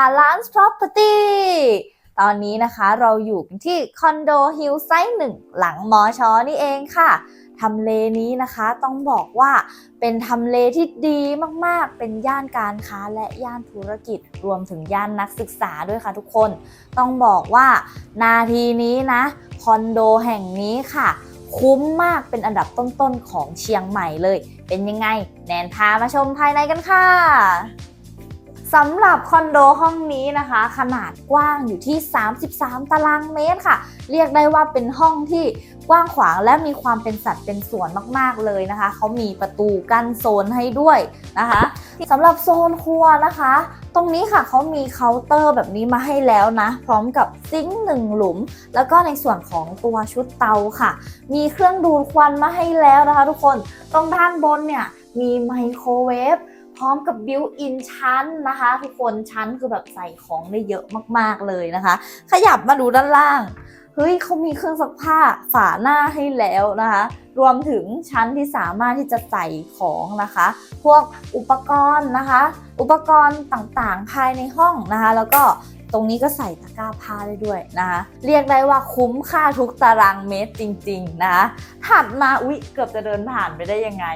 ดีค่ะแนน Balance Property ตอนนี้นะคะเราอยู่ที่คอนโดฮิลไซต์หนึ่งหลังมอชอนี่เองค่ะทำเลนี้นะคะต้องบอกว่าเป็นทำเลที่ดีมากๆ เป็นย่านการค้าและย่านธุรกิจรวมถึงย่านนักศึกษาด้วยค่ะทุกคน ต้องบอกว่านาทีนี้นะคอนโดแห่งนี้ค่ะ คุ้มมากเป็นอันดับต้นๆของเชียงใหม่เลย เป็นยังไง แนนพามาชมภายในกันค่ะ สำหรับคอนโดห้องนี้นะคะ ขนาดกว้างอยู่ที่ 33 ตารางเมตรค่ะ เรียกได้ว่าเป็นห้องที่กว้างขวางและมีความเป็นสัดเป็นส่วนมากๆเลยนะคะ เขามีประตูกั้นโซนให้ด้วยนะคะสำหรับโซนครัวนะคะ ตรงนี้ค่ะเขามีเคาน์เตอร์แบบนี้มาให้แล้วนะ พร้อมกับซิงค์หนึ่งหลุม แล้วก็ในส่วนของตัวชุดเตาค่ะ มีเครื่องดูดควันมาให้แล้วนะคะ ทุกคนตรงด้านบนเนี่ยมีไมโครเวฟ พร้อมกับบิวอินชั้นนะคะ ทุกคนชั้นคือแบบใส่ของได้เยอะมากๆเลยนะคะ ขยับมาดูด้านล่างเฮ้ยเขามีเครื่องซักผ้าฝาหน้าให้แล้วนะคะ รวมถึงชั้นที่สามารถที่จะใส่ของนะคะ พวกอุปกรณ์นะคะ อุปกรณ์ต่างๆ ภายในห้องนะคะ แล้วก็ ตรงนี้ก็ใส่ตะกร้าผ้าได้ด้วยนะคะเรียกได้ว่าคุ้มค่าทุกตารางเมตรจริง ๆ นะคะถัดมาอุ๊ยเกือบจะเดินผ่านไปได้ยังไง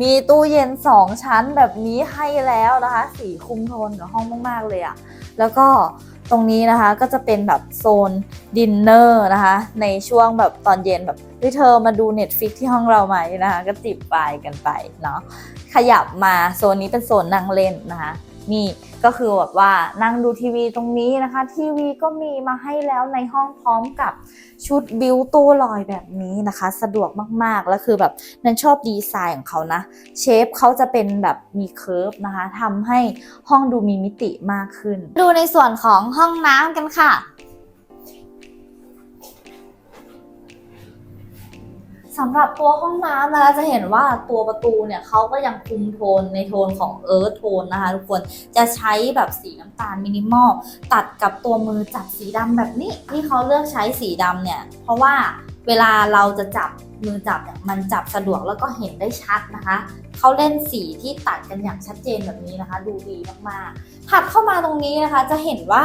มีตู้เย็น 2 ชั้นแบบนี้ให้แล้วนะคะ สีคุมโทนกับห้องมาก ๆ เลยอะแล้วก็ตรงนี้นะคะก็จะเป็นแบบโซนดินเนอร์นะคะ ในช่วงแบบตอนเย็นแบบเฮ้ยเธอมาดู Netflix ที่ห้องเราไหมนะคะ ก็จิบไปกันไปเนาะขยับมาโซนนี้เป็นโซนนั่งเล่นนะคะ นี่ก็คือแบบว่านั่งดูทีวีตรงนี้นะคะ ทีวีก็มีมาให้แล้วในห้องพร้อมกับชุดบิวตู้ลอยแบบนี้นะคะ สะดวกมากๆ แล้วคือแบบนันชอบดีไซน์ของเขานะ เชฟเขาจะเป็นแบบมีเคิร์ฟนะคะทำให้ห้องดูมีมิติมากขึ้น ดูในส่วนของห้องน้ำกันค่ะ สำหรับตัวห้องน้ำนะคะจะเห็นว่าตัวประตูเนี่ยเขาก็ยังคุมโทนในโทนของเอิร์ธโทนนะคะทุกคนจะใช้แบบสีน้ำตาลมินิมอล ตัดกับตัวมือจับสีดำแบบนี้ที่เขาเลือกใช้สีดำเนี่ย เพราะว่าเวลาเราจะจับมือจับเนี่ยมันจับสะดวกแล้วก็เห็นได้ชัดนะคะ เขาเล่นสีที่ตัดกันอย่างชัดเจนแบบนี้นะคะ ดูดีมากๆถัดเข้ามาตรงนี้นะคะจะเห็นว่า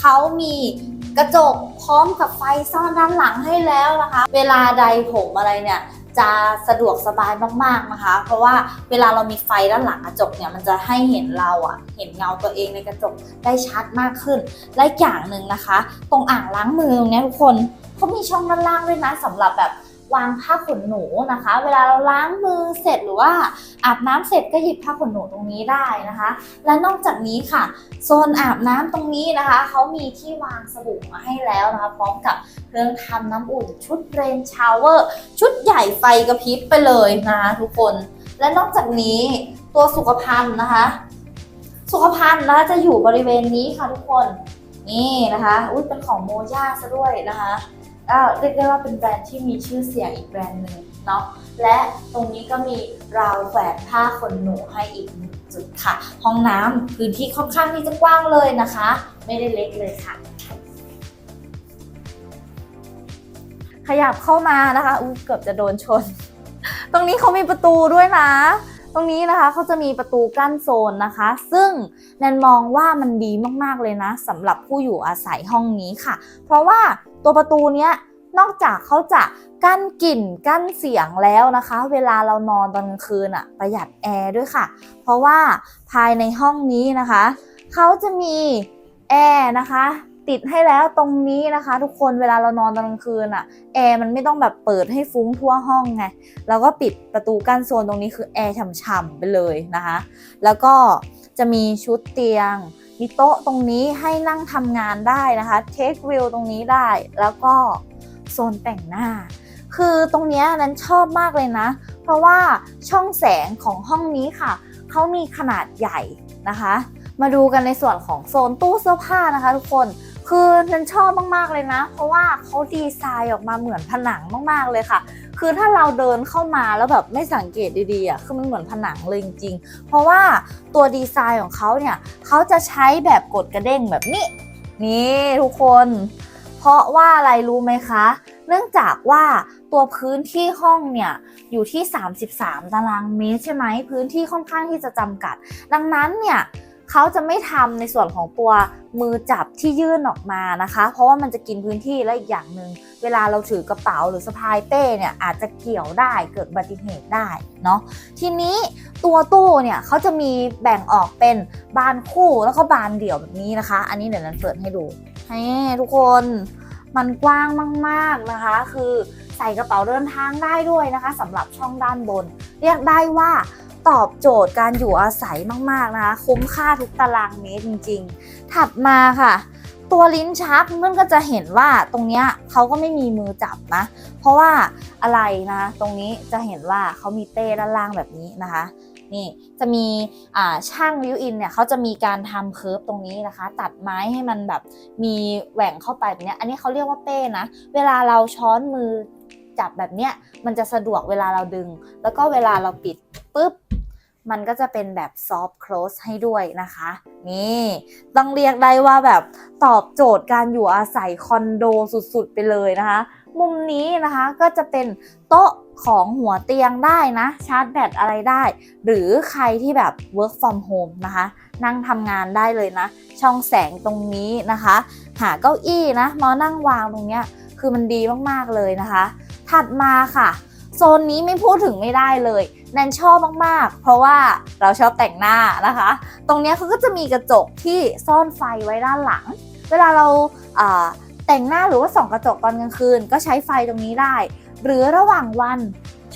เขามี กระจกพร้อมกับไฟซ่อนด้านหลังให้แล้วนะคะ เวลาใดผมอะไรเนี่ยจะสะดวกสบายมากๆนะคะ เพราะว่าเวลาเรามีไฟด้านหลังกระจกเนี่ยมันจะให้เห็นเราอะเห็นเงาตัวเองในกระจกได้ชัดมากขึ้น และอย่างหนึ่งนะคะ ตรงอ่างล้างมือตรงเนี้ยทุกคนเขามีช่องด้านล่างด้วยนะสำหรับแบบ วางผ้าขนหนูนะคะ เวลาเราล้างมือเสร็จหรือว่าอาบน้ำเสร็จก็หยิบผ้าขนหนูตรงนี้ได้นะคะ และนอกจากนี้ค่ะ โซนอาบน้ำตรงนี้นะคะเขามีที่วางสบู่มาให้แล้วนะคะ พร้อมกับเครื่องทำน้ำอุ่น ชุดเรนชาวเวอร์ชุดใหญ่ไฟกระพริบไปเลยนะคะทุกคน และนอกจากนี้ตัวสุขภัณฑ์นะคะ สุขภัณฑ์นะคะจะอยู่บริเวณนี้ค่ะทุกคนนี่นะคะ อุ้ยเป็นของโมย่าซะด้วยนะคะ ก็เรียกได้ว่าเป็นแบรนด์ที่มีชื่อเสียงอีกแบรนด์หนึ่งเนาะและตรงนี้ก็มีราวแขวนผ้าขนหนูให้อีกหนึ่งจุดค่ะ ห้องน้ำพื้นที่ค่อนข้างที่จะกว้างเลยนะคะ ไม่ได้เล็กเลยค่ะ ขยับเข้ามานะคะอุ้เกือบจะโดนชน ตรงนี้เขามีประตูด้วยนะตรงนี้นะคะเขาจะมีประตูกั้นโซนนะคะ ซึ่งแนนมองว่ามันดีมากๆเลยนะสำหรับผู้อยู่อาศัยห้องนี้ค่ะ เพราะว่า ตัวประตูเนี้ยนอกจากเขาจะกั้นกลิ่นกั้นเสียงแล้วนะคะ เวลาเรานอนตอนกลางคืนอะประหยัดแอร์ด้วยค่ะ เพราะว่าภายในห้องนี้นะคะเขาจะมีแอร์นะคะติดให้แล้วตรงนี้นะคะ ทุกคนเวลาเรานอนตอนกลางคืนอะแอร์มันไม่ต้องแบบเปิดให้ฟุ้งทั่วห้องไงแล้วก็ปิดประตูกั้นโซนตรงนี้คือแอร์ฉ่ำๆไปเลยนะคะ แล้วก็จะมีชุดเตียง มีโต๊ะตรงนี้ให้นั่งทำงานได้นะคะ เทควิวตรงนี้ได้ แล้วก็โซนแต่งหน้า คือตรงนี้นั้นชอบมากเลยนะ เพราะว่าช่องแสงของห้องนี้ค่ะ เขามีขนาดใหญ่นะคะ มาดูกันในส่วนของโซนตู้เสื้อผ้านะคะทุกคน คือนันชอบมากๆเลยนะ เพราะว่าเขาดีไซน์ออกมาเหมือนผนังมากๆเลยค่ะ คือถ้าเราเดินเข้ามาแล้วแบบไม่สังเกตดีๆอะคือมันเหมือนผนังเลยจริงๆ เพราะว่าตัวดีไซน์ของเขาเนี่ยเขาจะใช้แบบกดกระเด้งแบบนี้ นี่ทุกคน เพราะว่าอะไรรู้ไหมคะ เนื่องจากว่าตัวพื้นที่ห้องเนี่ยอยู่ที่ 33 ตารางเมตรใช่ไหมพื้นที่ค่อนข้างที่จะจำกัด ดังนั้นเนี่ย เขาจะไม่ทำในส่วนของตัวมือจับที่ยื่นออกมานะคะ เพราะว่ามันจะกินพื้นที่และอีกอย่างหนึ่งเวลาเราถือกระเป๋าหรือสะพายเป้เนี่ยอาจจะเกี่ยวได้เกิดอุบัติเหตุได้เนาะทีนี้ตัวตู้เนี่ยเขาจะมีแบ่งออกเป็นบานคู่แล้วก็บานเดี่ยวแบบนี้นะคะ อันนี้เดี๋ยวนันเปิดให้ดูให้ทุกคนมันกว้างมาก ๆนะคะ คือใส่กระเป๋าเดินทางได้ด้วยนะคะสำหรับช่องด้านบน เรียกได้ว่า ตอบโจทย์การอยู่อาศัยมากๆนะคะ คุ้มค่าทุกตารางเมตรจริง ๆ ถัดมาค่ะ ตัวลิ้นชักมันก็จะเห็นว่าตรงเนี้ยเขาก็ไม่มีมือจับนะ เพราะว่าอะไรนะ ตรงนี้จะเห็นว่าเขามีเต้ด้านล่างแบบนี้นะคะนี่จะมีช่างวิวอินเนี่ยเขาจะมีการทำเคิร์ฟตรงนี้นะคะ ตัดไม้ให้มันแบบมีแหว่งเข้าไปแบบนี้อันนี้เขาเรียกว่าเป้นะ เวลาเราช้อนมือจับแบบเนี้ยมันจะสะดวกเวลาเราดึง แล้วก็เวลาเราปิด ปุ๊บมันก็จะเป็นแบบซอฟ t ์ close ให้ด้วยนะคะ นี่ต้องเรียกได้ว่าแบบตอบโจทย์การอยู่อาศัยคอนโดสุดๆ ไปเลยนะคะ มุมนี้นะคะก็จะเป็นโต๊ะของหัวเตียงได้นะ ชาร์จแบตอะไรได้ หรือใครที่แบบ work from home นะคะ นั่งทำงานได้เลยนะ ช่องแสงตรงนี้นะคะ หาเก้าอี้นะมานั่งวางตรงเนี้ยคือมันดีมากๆเลยนะคะ ถัดมาค่ะ โซนนี้ไม่พูดถึงไม่ได้เลย แนนชอบมากๆ เพราะว่าเราชอบแต่งหน้านะคะ ตรงนี้เขาก็จะมีกระจกที่ซ่อนไฟไว้ด้านหลัง เวลาเราอ่าแต่งหน้าหรือว่าส่องกระจกตอนกลางคืน ก็ใช้ไฟตรงนี้ได้ หรือระหว่างวัน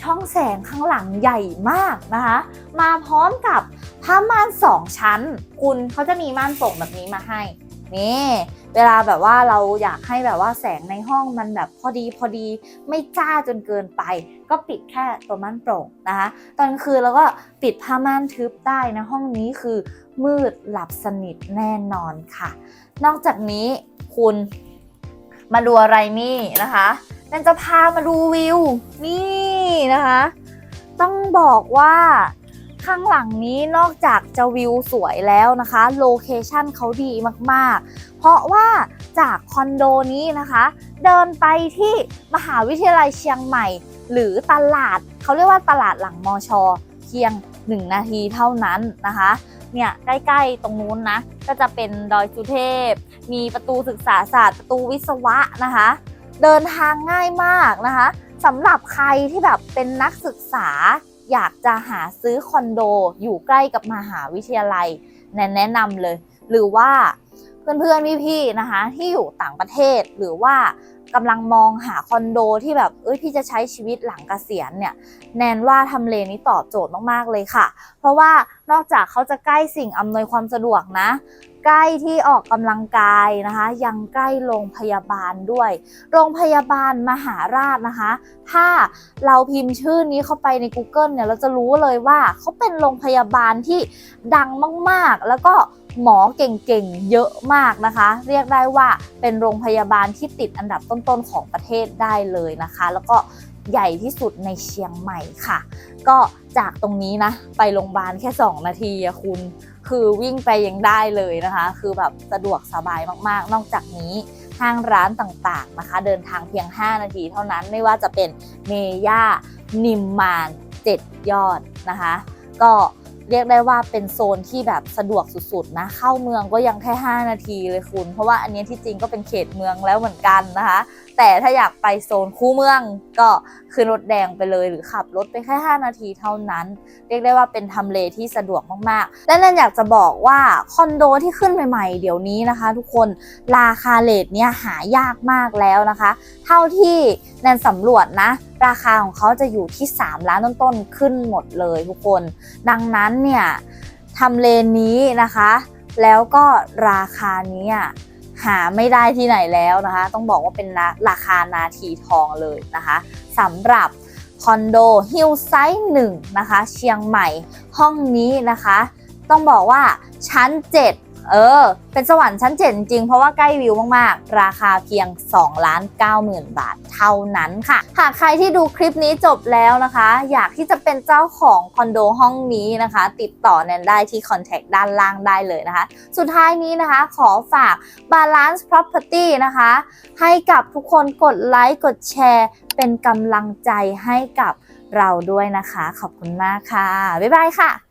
ช่องแสงข้างหลังใหญ่มากนะคะ มาพร้อมกับผ้าม่านสองชั้น คุณเขาจะมีม่านโปร่งแบบนี้มาให้ นี่เวลาแบบว่าเราอยากให้แบบว่าแสงในห้องมันแบบพอดีพอดีไม่จ้าจนเกินไป ก็ปิดแค่ตัวม่านโปร่งนะคะตอนคืนเราก็ปิดผ้าม่านทึบได้นะห้องนี้คือมืดหลับสนิทแน่นอนค่ะ นอกจากนี้คุณมาดูอะไรนี่นะคะนันจะพามาดูวิวนี่นะคะ ต้องบอกว่า ข้างหลังนี้นอกจากจะวิวสวยแล้วนะคะ โลเคชันเขาดีมากๆ เพราะว่าจากคอนโดนี้นะคะ เดินไปที่มหาวิทยาลัยเชียงใหม่ หรือตลาดเขาเรียกว่าตลาดหลังมอชอเพียง 1 นาทีเท่านั้นนะคะเนี่ยใกล้ๆตรงนู้นนะก็จะเป็นดอยสุเทพ มีประตูศึกษาศาสตร์ประตูวิศวะนะคะ เดินทางง่ายมากนะคะสำหรับใครที่แบบเป็นนักศึกษา อยากจะหาซื้อคอนโดอยู่ใกล้กับมหาวิทยาลัย แนะนำเลย หรือว่าเพื่อนๆพี่ๆนะคะที่อยู่ต่างประเทศหรือว่ากำลังมองหาคอนโดที่แบบเอ้ยพี่จะใช้ชีวิตหลังเกษียณเนี่ยแนนว่าทำเลนี้ตอบโจทย์มากๆเลยค่ะ เพราะว่านอกจากเขาจะใกล้สิ่งอำนวยความสะดวกนะ ใกล้ที่ออกกำลังกายนะคะ ยังใกล้โรงพยาบาลด้วย โรงพยาบาลมหาราชนะคะ ถ้าเราพิมพ์ชื่อนี้เข้าไปใน Google เนี่ยเราจะรู้เลยว่าเขาเป็นโรงพยาบาลที่ดังมากๆ แล้วก็หมอเก่งๆ เยอะมากนะคะ เรียกได้ว่าเป็นโรงพยาบาลที่ติดอันดับต้นๆ ของประเทศได้เลยนะคะ แล้วก็ ใหญ่ที่สุดในเชียงใหม่ค่ะ ก็จากตรงนี้นะ ไปโรงพยาบาลแค่ 2 นาทีอะคุณ คือวิ่งไปยังได้เลยนะคะ คือแบบสะดวกสบายมากๆ นอกจากนี้ห้างร้านต่างๆนะคะ เดินทางเพียง 5 นาทีเท่านั้นไม่ว่าจะเป็นเมย่านิมมาน 7 ยอดนะคะ ก็ เรียกได้ว่าเป็นโซนที่แบบสะดวกสุดๆนะเข้าเมืองก็ยังแค่ 5 นาทีเลยคุณ เพราะว่าอันนี้ที่จริงก็เป็นเขตเมืองแล้วเหมือนกันนะคะ แต่ถ้าอยากไปโซนคู่เมืองก็ขึ้นรถแดงไปเลยหรือขับรถไปแค่ 5 นาทีเท่านั้น เรียกได้ว่าเป็นทำเลที่สะดวกมากๆ และแนนอยากจะบอกว่าคอนโดที่ขึ้นใหม่ๆ เดี๋ยวนี้นะคะ ทุกคนราคาเลทเนี่ยหายากมากแล้วนะคะ เท่าที่แนนสำรวจนะ ราคาของเขาจะอยู่ที่ 3 ล้านต้นๆขึ้นหมดเลยทุกคน ดังนั้นเนี่ยทำเลนี้นะคะ แล้วก็ราคานี้หาไม่ได้ที่ไหนแล้วนะคะ ต้องบอกว่าเป็นราราคานาทีทองเลยนะคะสำหรับคอนโดฮิลไซด์หนึ่งนะคะ เชียงใหม่ห้องนี้นะคะ ต้องบอกว่าชั้น 7 เออ เป็นสวรรค์ชั้น7จริงเพราะว่าใกล้วิวมากๆ ราคาเพียง2ล้าน9หมื่นบาทเท่านั้นค่ะ หากใครที่ดูคลิปนี้จบแล้วนะคะ อยากที่จะเป็นเจ้าของคอนโดห้องนี้นะคะ ติดต่อแนนได้ที่คอนแทคด้านล่างได้เลยนะคะ สุดท้ายนี้นะคะ ขอฝาก Balance Property นะคะ ให้กับทุกคนกดไลค์กดแชร์ เป็นกำลังใจให้กับเราด้วยนะคะ ขอบคุณมากค่ะ บ๊ายบายค่ะ